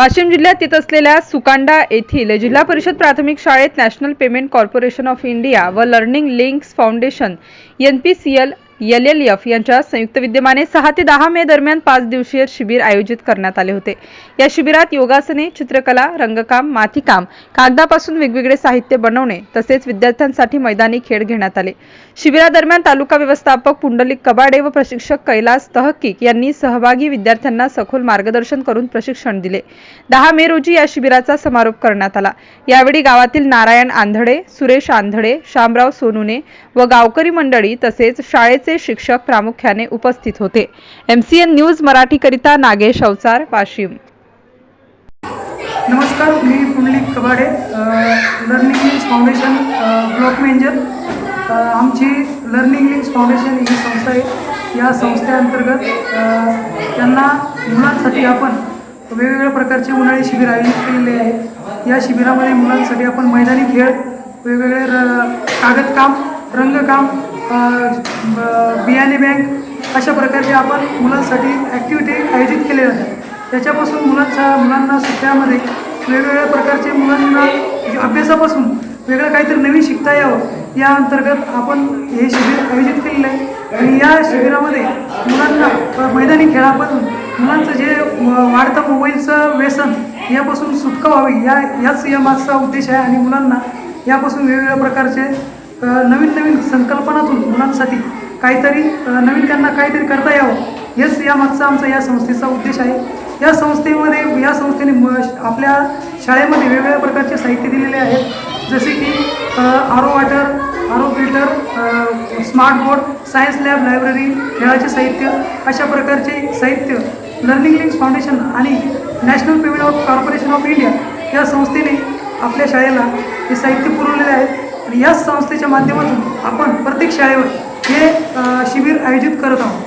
वाशिम जिल्ह्यात येत असलेल्या सुकांडा येथील जिल्हा परिषद प्राथमिक शाळेत national payment corporation of India व learning links foundation N P C L L L F यांच्या संयुक्त विद्यमाने सहा ते दहा मे दरम्यान पाच दिवसीय शिबिर आयोजित करण्यात आले होते. या शिबिरात योगासने चित्रकला रंगकाम मातीकाम कागदापासून वेगवेगळे साहित्य बनवणे तसेच विद्यार्थ्यांसाठी मैदानी खेळ घेण्यात आले. शिबिरादरम्यान तालुका व्यवस्थापक पुंडलिक कबाडे व प्रशिक्षक कैलास तहकीक यांनी सहभागी विद्यार्थ्यांना सखोल मार्गदर्शन करून प्रशिक्षण दिले. दहा मे रोजी या शिबिराचा समारोप करण्यात आला. यावेळी गावातील नारायण आंधळे सुरेश आंधळे शामराव सोनुने व गावकरी मंडळी तसेच शाळेचे शिक्षक प्रामुख्याने उपस्थित होते. एमसीएन न्यूज मराठीकरिता नागेश अवचार वाशिम. नमस्कार मी Pundlik Kabade learning links foundation block manager आमची लर्निंग लिंक्स फाउंडेशन ही संस्था आहे. या संस्थेअंतर्गत त्यांना मुलांसाठी आपण वेगवेगळ्या प्रकारचे उन्हाळी शिबिर आयोजित केलेले आहे या शिबिरामध्ये मुलांसाठी आपण मैदानी खेळ वेगवेगळे र कागदकाम रंगकाम बियाणे बँक अशा प्रकारचे आपण मुलांसाठी ॲक्टिव्हिटी आयोजित केले जातात त्याच्यापासून मुलांचा मुलांना सुट्ट्यामध्ये वेगवेगळ्या प्रकारचे मुलांना अभ्यासापासून वेगळं काहीतरी नवीन शिकता यावं या अंतर्गत आपण हे शिबिर आयोजित केलेलं आहे. आणि या शिबिरामध्ये मुलांना मैदानी खेळापासून मुलांचं जे वाढतं मोबाईलचं व्यसन यापासून सुटका व्हावी या याच या मागचा उद्देश आहे. आणि मुलांना यापासून वेगवेगळ्या प्रकारचे नवीन नवीन संकल्पनातून मुलांसाठी काहीतरी नवीन त्यांना काहीतरी करता यावं. हेच या मागचा आमचा या संस्थेचा उद्देश आहे. या संस्थेमध्ये या संस्थेने म आपल्या शाळेमध्ये वेगवेगळ्या प्रकारचे साहित्य दिलेले आहेत. जसे की RO water RO filter smart board science lab library खेळाचे साहित्य अशा प्रकारचे साहित्य लर्निंग लिंक्स फाउंडेशन आणि national payment of corporation of India या संस्थेने आपल्या शाळेला हे साहित्य पुरवलेले आहेत. आणि याच संस्थेच्या माध्यमातून आपण प्रत्येक शाळेवर हे शिबिर आयोजित करत आहोत.